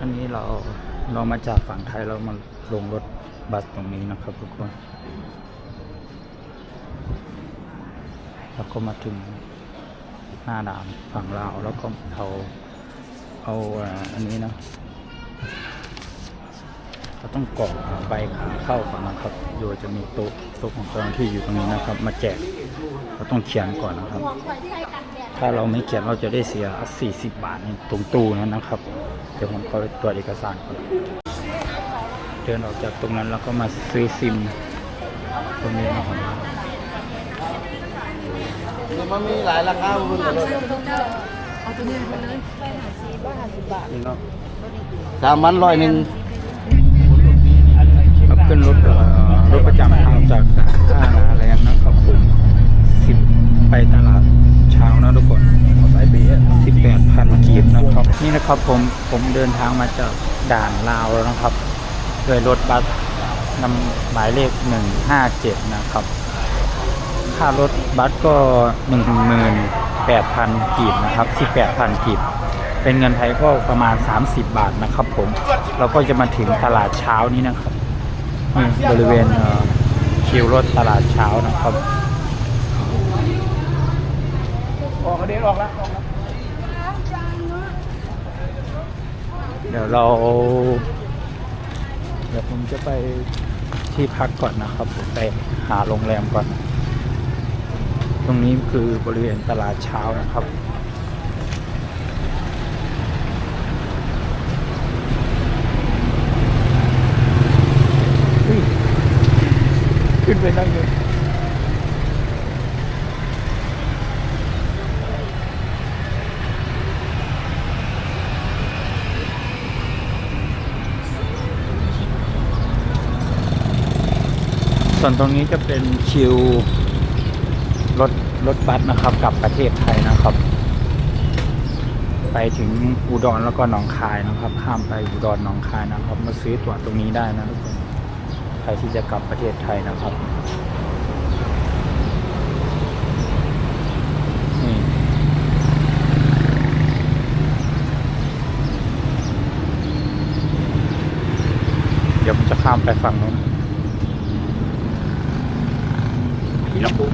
อันนี้เราเรามาจากฝั่งไทยเรามาลงรถบัสตรงนี้นะครับทุกคน แล้วก็มาถึงหน้าด่านฝั่งลาวแล้วก็เอาเอาอันนี้นะเราต้องกรอกใบขาเข้าก่อนนะครับ โดยจะมีโต๊ะโต๊ะของเจ้าหน้าที่อยู่ตรงนี้นะครับ มาแจกเราต้องเขียนก่อนนะครับ ถ้าเราไม่เขียนเราจะได้เสีย 40 บาทในตรงตู้นั้นนะครับ เดี๋ยวผมขอไปตรวจเอกสารก่อนเดินออกจากตรงนั้นแล้วก็มาซื้อซิมตรงนี้นะครับมันมีหลายราคาคุณตลอดเอาตัวนี้ไปเลยนี่เนาะสามพันร้อยหนึ่งเราขึ้นรถเอ่อรถประจำทางจากท่านาแรงนะครับผมสิบไปตลาดเช้า นะทุกคนสายเบียสิบแปดพันกีบนะครับ นี่นะครับผมผมเดินทางมาจากด่านลาวแล้วนะครับด้วยรถบัสนำหมายเลขหนึ่งห้าเจ็ดนะครับ ค่ารถบัสก็หนึ่งหมื่นแปดพันกีบนะครับสิบแปดพันกีบเป็นเงินไทยก็ประมาณ 30 บาทนะครับผมเราก็จะมาถึงตลาดเช้านี้นะครับนี่บริเวณเอ่อคิวรถตลาดเช้านะครับ ออกกระ เด็นออกแล้วออกแล้วเดี๋ยวเรา เดี๋ยวผมจะไปที่พักก่อนนะครับผมไปหาโรงแรมก่อน ตรงนี้คือบริเวณตลาดเช้านะครับขึ้นไปนั่งเลย ส่วนตรงนี้จะเป็นคิวรถรถบัสนะครับกลับประเทศไทยนะครับ ไปถึงอุดรแล้วก็หนองคายนะครับ ข้ามไปอุดรหนองคายนะครับ มาซื้อตั๋วตรงนี้ได้นะทุกคนใครที่จะกลับประเทศไทยนะครับเดี๋ยวผมจะข้ามไปฝั่งนู้น พี่ละปุ๊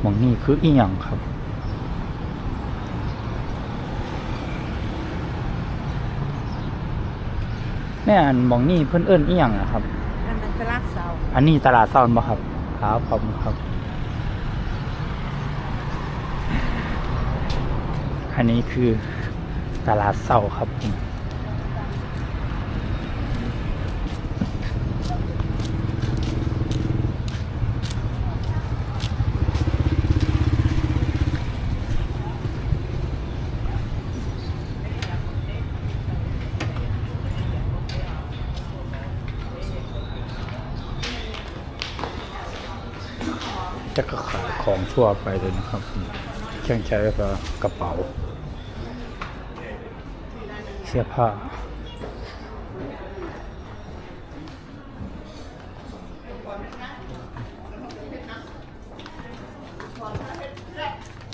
หมองนี่คืออีหยังครับ แม่อันหมองนี่เพิ่นเอิ้นอีหยังอะครับ นั่นมันตลาดเสาอันนี้ตลาดเศร้าบ่ครับครับขอบคุณครับ อันนี้คือตลาดเศร้าครับผม จะก็ขายของทั่วไปเลยนะครับ เครื่องใช้ก็กระเป๋า เสื้อผ้า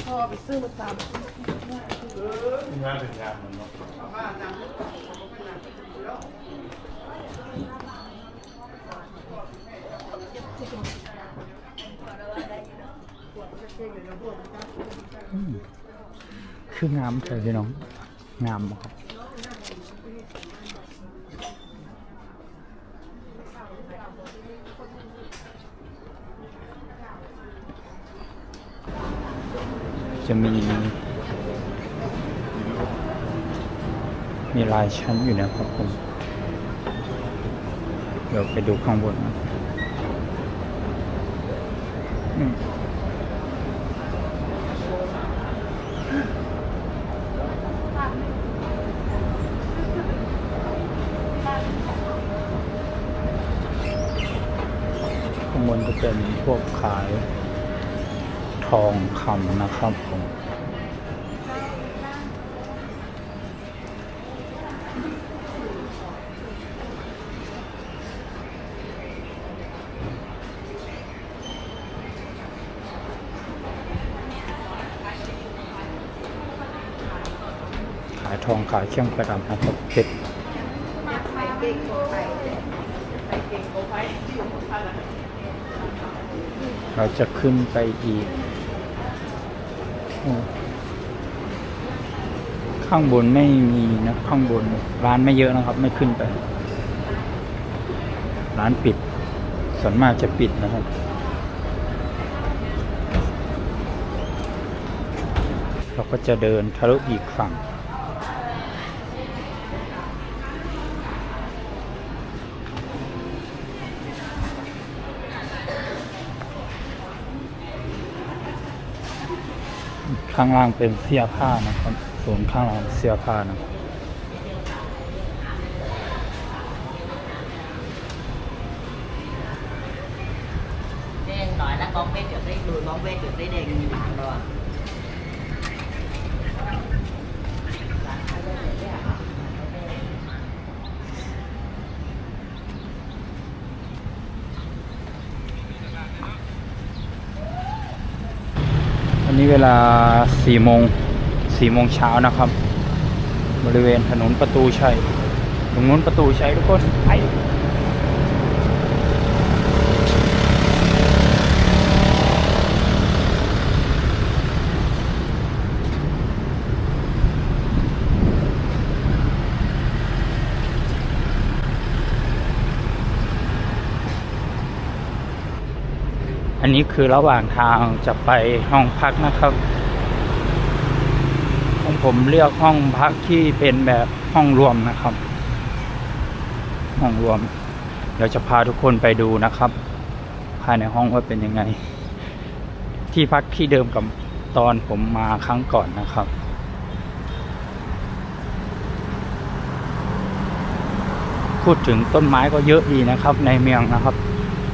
พ่อไปซื้อมาตามงานเป็นงานมันเนาะ คืองามเถอะพี่น้อง งามครับจะมี มีลายชั้นอยู่นะครับผม เดี๋ยวไปดูข้างบนนะอืมข้างบนจะเป็นพวกขาย ถ ทองคำนะครับผมขายทองขายเครื่องประดับนะครับเพชรเราจะขึ้นไปอีก ข้างบนไม่มีนะข้างบน ร้านไม่เยอะนะครับ ไม่ขึ้นไป ร้านปิดส่วนมากจะปิดนะครับ เราก็จะเดินทะลุอีกฝั่ง ข้างล่างเป็นเสื้อผ้านะครับส่วนข้างล่างเสื้อผ้านะครับ đen nói là con bé trước đây đuổi con bé trước đây đen như bạn rồi Bạn phải lên để đấy hả? วันนี้เวลา 4โมง4โมงเช้านะครับ บริเวณถนนประตูชัยตรงนู้นประตูชัยทุกคนไปอันนี้คือระหว่างทางจะไปห้องพักนะครับ ผมเลือกห้องพักที่เป็นแบบห้องรวมนะครับ ห้องรวม เดี๋ยวจะพาทุกคนไปดูนะครับ ภายในห้องว่าเป็นยังไง ที่พักที่เดิมกับตอนผมมาครั้งก่อนนะครับพูดถึงต้นไม้ก็เยอะดีนะครับ ในเมืองนะครับ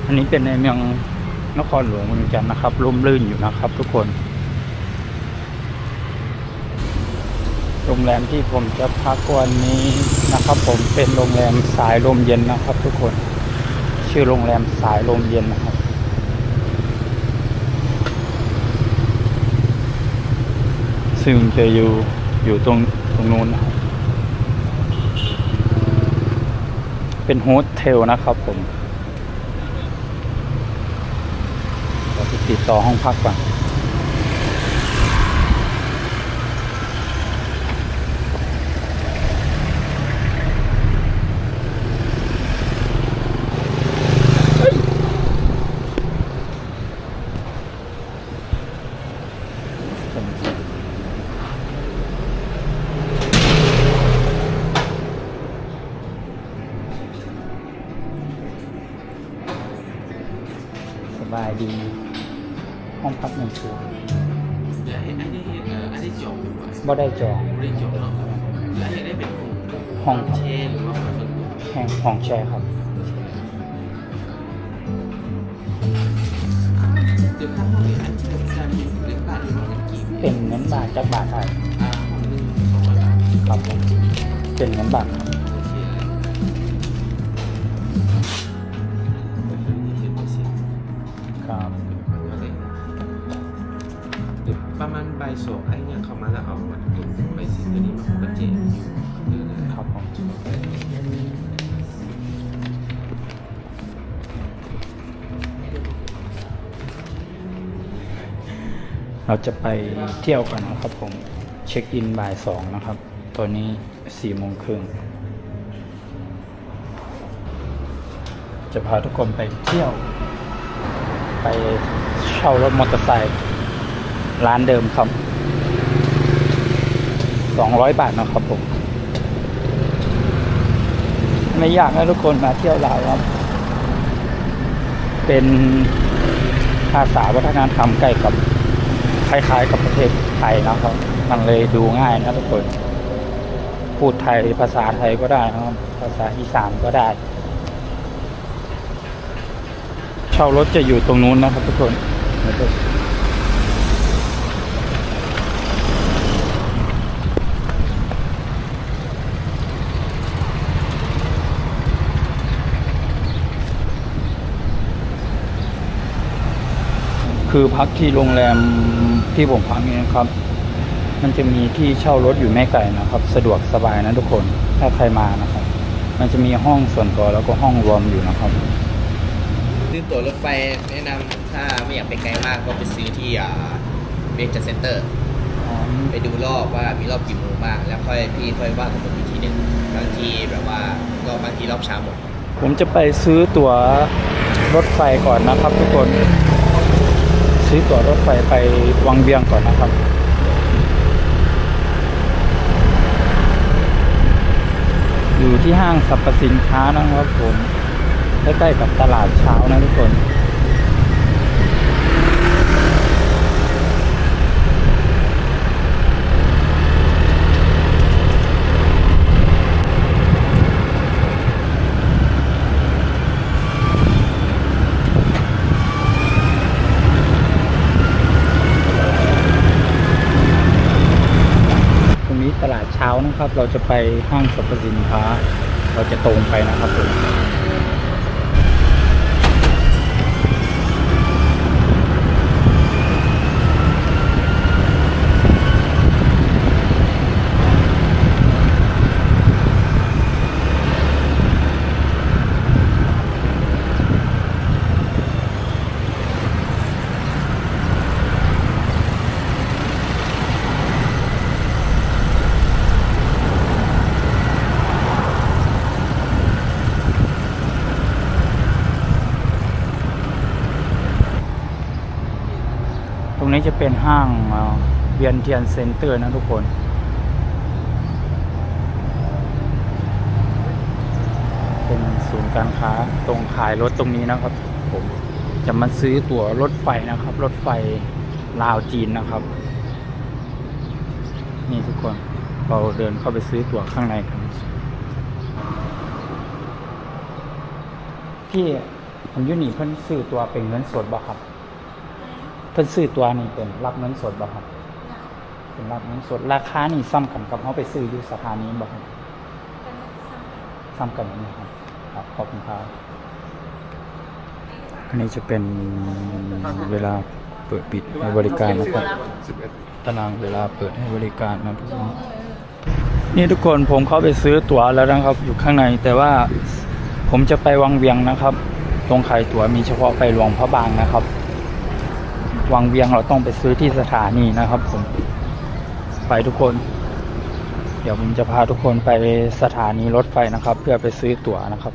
อันนี้เป็นในเมืองนครหลวงเหมือนกันนะครับร่มรื่นอยู่นะครับ ทุกคน โรงแรมที่ผมจะพักวันนี้นะครับ ผมเป็นโรงแรมสายลมเย็นนะครับ ทุกคนชื่อโรงแรมสายลมเย็นนะครับ ซึ่งจะอยู่อยู่ตรงตรงนู้นนะครับเป็นโฮสเทลนะครับผมเราจะติดต่อห้องพักก่อน สบายดี ห้องพักหนึ่งคืนอยากให้อันนี้เอ่ออันนี้จบดีกว่าบ่ได้จองไม่ได้จบเนาะอยากให้ได้เป็นห้องครับเชนหรือว่าคนแห่งห้องแชร์ครับ เดี๋ยวข้าห้องนี้อันที่จะมีเล็กบาทหรือว่าเป็นกี่เป็นเงินบาทจากบาทไทยอ่าห้องหนึงสองร้อยบาทครับผมเป็นเงินบาทครับ โอเคเลย เราจะไปเที่ยวกันนะครับผม เช็คอินบ่ายสองนะครับตัวนี้สี่โมงครึ่งจะพาทุกคนไปเที่ยว ไปเช่ารถมอเตอร์ไซค์ร้านเดิมครับสองร้อยบาทนะครับผม ไม่อยากให้ทุกคนมาเที่ยวลาวครับ เป็นภาษาวัฒนธรรมใกล้กับ คล้ายๆ กับประเทศไทยนะครับ มันเลยดูง่ายนะทุกคน พูดไทยภาษาไทยก็ได้นะครับ ภาษาอีสานก็ได้ เช่ารถจะอยู่ตรงนู้นนะครับทุกคนคือพักที่โรงแรม ที่ผมพักนี่นะครับ มันจะมีที่เช่ารถอยู่ไม่ไกลนะครับ สะดวกสบายนะทุกคนถ้าใครมานะครับ มันจะมีห้องส่วนตัวแล้วก็ห้องรวมอยู่นะครับซื้อตั๋วรถไฟแนะนำถ้าไม่อยากไปไกลมากก็ไปซื้อที่อ่าเบเจอร์เซ็นเตอร์ไปดูรอบว่ามีรอบกี่โมงบ้างแล้วค่อยพี่ค่อยว่ากันอีกทีหนึ่งบางทีแบบว่ารอบบางทีรอบเช้าหมดผมจะไปซื้อตั๋วรถไฟก่อนนะครับทุกคน ซื้อตั๋วรถไฟไปวังเวียงก่อนนะครับอยู่ที่ห้างสรรพสินค้านะครับผมใกล้ๆกับตลาดเช้านะทุกคน ตรงนี้ตลาด เราจะไปห้างสรรพสินค้า เราจะตรงไปนะครับผม จะเป็นห้างเวียนเทียนเซ็นเตอร์นะทุกคน เป็นศูนย์การค้าตรงขายรถตรงนี้นะครับ ผมจะมาซื้อตั๋วรถไฟนะครับ รถไฟลาวจีนนะครับ นี่ทุกคนเราเดินเข้าไปซื้อตั๋วข้างในกันพี่ผมอยูนี่เพิ่นซื้อตัวเป็นเงินสดบ่ครับ เพิ่นซื้อตัวนี่เป็นรับเงินสดบ่ครับเป็นรับเงินสดราคานี่ซ้ำกันกับเขาไปซื้ออยู่สถานีบ่ครับซ้ำกันนี่ครับครับขอบคุณครับอันนี้จะเป็นเวลาเปิดปิดให้บริการนะครับตารางเวลาเปิดให้บริการนะทุกคนนี่ทุกคนผมเข้าไปซื้อตั๋วแล้วนะครับอยู่ข้างในแต่ว่าผมจะไปวังเวียงนะครับ ตรงขายตั๋วมีเฉพาะไปหลวงพระบางนะครับ วังเวียงเราต้องไปซื้อที่สถานีนะครับผม ไปทุกคน เดี๋ยวผมจะพาทุกคนไปสถานีรถไฟนะครับ เพื่อไปซื้อตั๋วนะครับ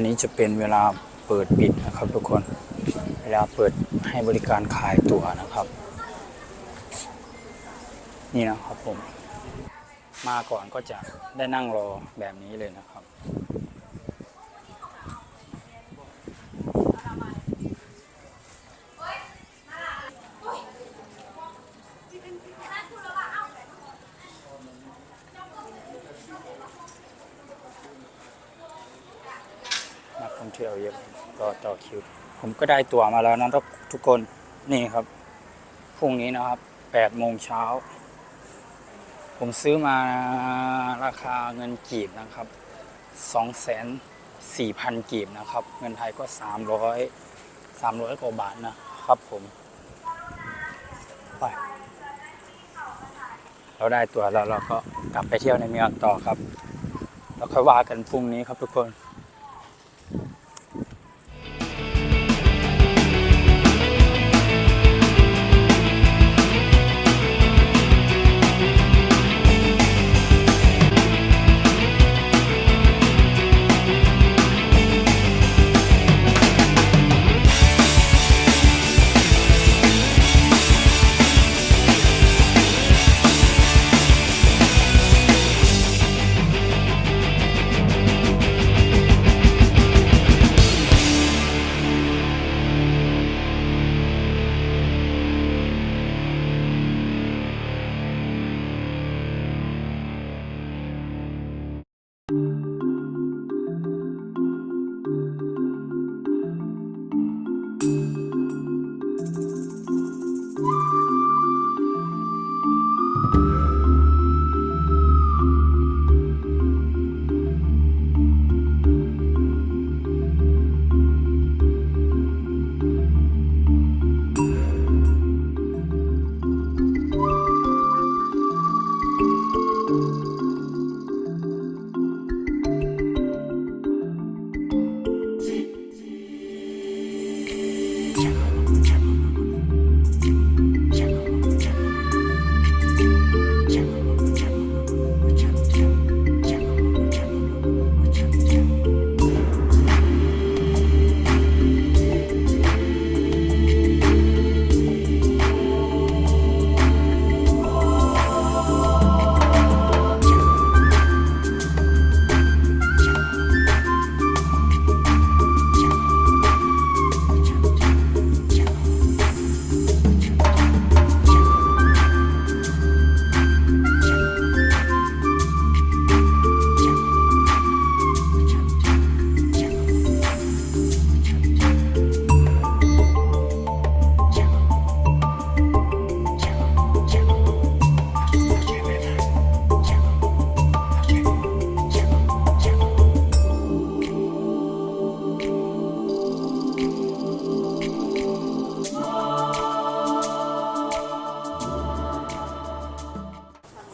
นนี้จะเป็นเวลาเปิดปิดนะครับทุกคน เวลาเปิดให้บริการขายตั๋วนะครับ นี่นะครับผม มาก่อนก็จะได้นั่งรอแบบนี้เลยนะครับ ท่เที่ยวเยอะก็ต่อคิว ผมก็ได้ตั๋วมาแล้วนะทุกทุกคนนี่ครับพรุ่งนี้นะครับแปดโมงเช้า ผมซื้อมาราคาเงินกีบนะครับสองแสนสี่พันกีบนะครับ เงินไทยก็สามร้อยสามร้อยกว่าบาทนะครับผมไปเราได้ตั๋วแล้วเราก็กลับไปเที่ยวในเมืองต่อครับ แล้วค่อยว่ากันพรุ่งนี้ครับทุกคน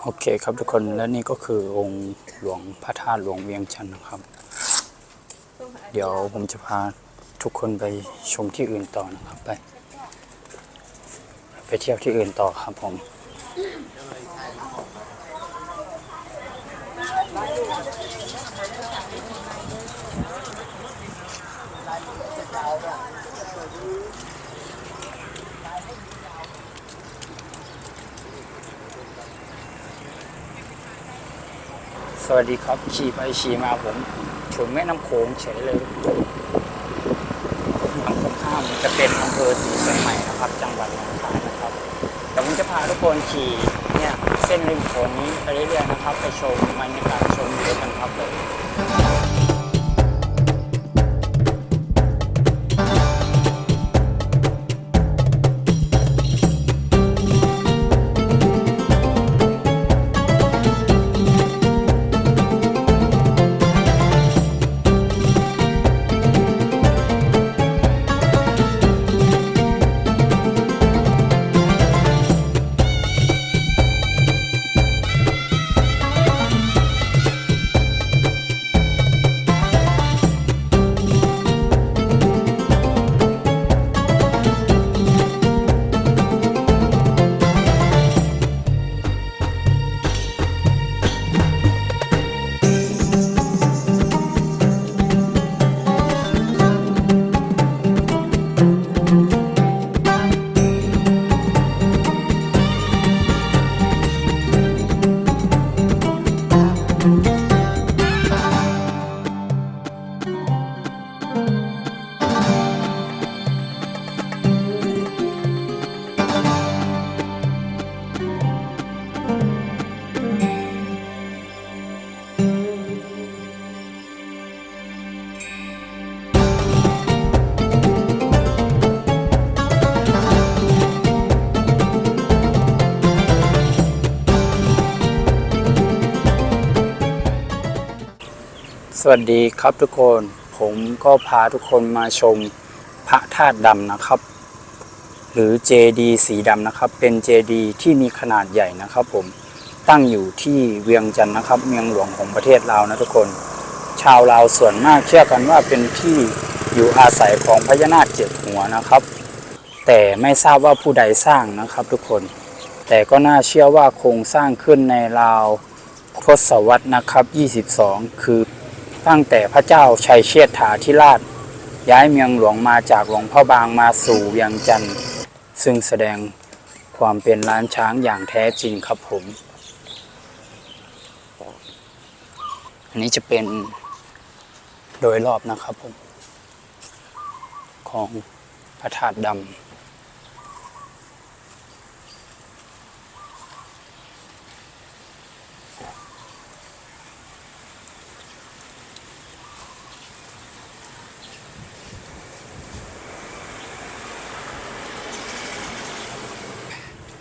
โอเคครับทุกคนและนี่ก็คือองค์หลวงพระธาตุหลวงเวียงชันนะครับ เดี๋ยวผมจะพาทุกคนไปชมที่อื่นต่อนะครับไป ไปเที่ยวที่อื่นต่อครับผม สวัสดีครับขี่ไปขี่มาผมถึงแม่น้ำโขงเฉยเลยฝั่งตรงข้ามจะเป็นอำเภอศรีเชียงใหม่นะครับ จังหวัดหนองคายนะครับแต่วผมจะพาทุกคนขี่เนี่ยเส้นริมโขงนี้ไปเรื่อยๆนะครับ ไปชมบรรยากาศชมวิวกันครับเลย วัสดีครับทุกคน ผมก็พาทุกคนมาชมพระธาตุดำนะครับ หรือเจดีสีดำนะครับ เป็นเจดีที่มีขนาดใหญ่นะครับ ผมตั้งอยู่ที่เวียงจันทร์นะครับ เมืองหลวงของประเทศลาวนะทุกคน ชาวลาวส่วนมากเชื่อกันว่าเป็นที่อยู่อาศัยของพญานาคเจ็ดหัวนะครับ แต่ไม่ทราบว่าผู้ใดสร้างนะครับ ทุกคน แต่ก็น่าเชื่อว่าโครงสร้างขึ้นในราวทศวรรษนะครับ 22 คือ ตั้งแต่พระเจ้าชัยเชษฐาธิราช ย้ายเมืองหลวงมาจากหลวงพ่อบางมาสู่เวียงจันทร์ซึ่งแสดงความเป็นล้านช้างอย่างแท้จริงครับผม อันนี้จะเป็นโดยรอบนะครับผม ของพระธาตุดำ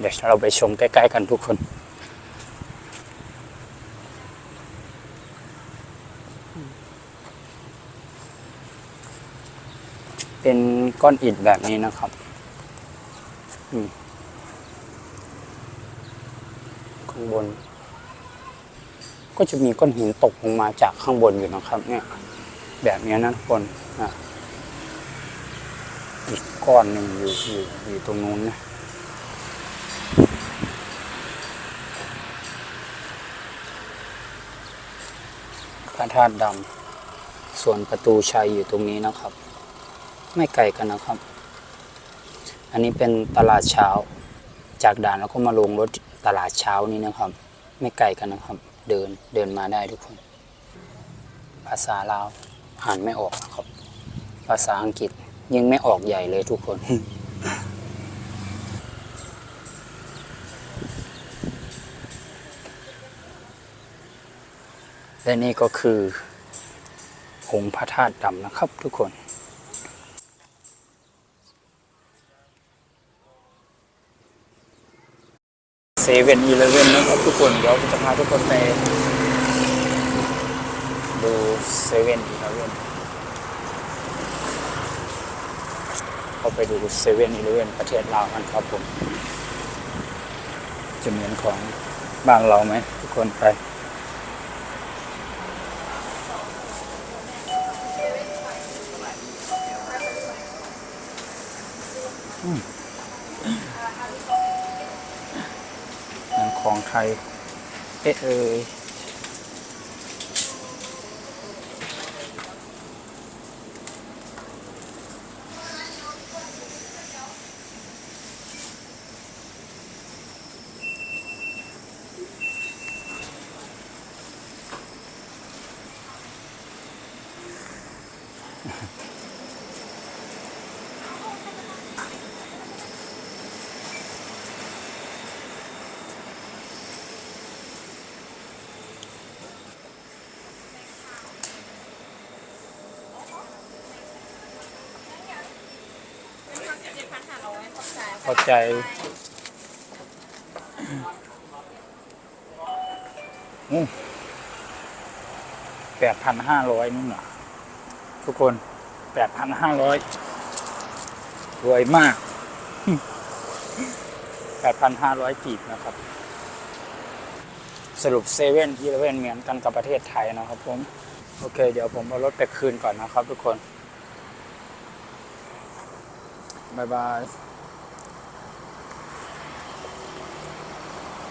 ดี๋ยวเราไปชมใกล้ ๆ กันทุกคน เป็นก้อนอิฐแบบนี้นะครับข้างบน ก็จะมีก้อนหินตกลงมาจากข้างบนอยู่นะครับ เนี่ย แบบนี้นะทุกคนนะอีกก้อนหนึ่งอยู่อยู่อยู่ตรงนู้นนะ ระธาตุดำส่วนประตูชัยอยู่ตรงนี้นะครับ ไม่ไกลกันนะครับ อันนี้เป็นตลาดเช้า จากด่านแล้วก็มาลงรถตลาดเช้านี้นะครับ ไม่ไกลกันนะครับ เดินเดินมาได้ทุกคน ภาษาลาวอ่านไม่ออกนะครับ ภาษาอังกฤษยังไม่ออกใหญ่เลยทุกคน และนี่ก็คือองค์พระธาตุดำนะครับทุกคนเซเว่นอีเลเว่นนะครับทุกคนเดี๋ยวจะพาทุกคนไปดูเซเว่นอีเลเว่นเข้าไปดูเซเว่นอีเลเว่นประเทศลาวกันครับผมจะเหมือนของบ้านเราไหมทุกคนไป นั่นของใคร เอ๊ะเอย เข้าใจแปดพันห้าร้อยนู่นน่ะ ทุกคนแปดพันห้าร้อยรวยมากแปดพันห้าร้อยกีบนะครับ สรุปเซเว่นอีเลเว่นเหมือนกันกับประเทศไทยนะครับผม โอเค เดี๋ยวผมเอารถไปคืนก่อนนะครับทุกคน บ๊ายบาย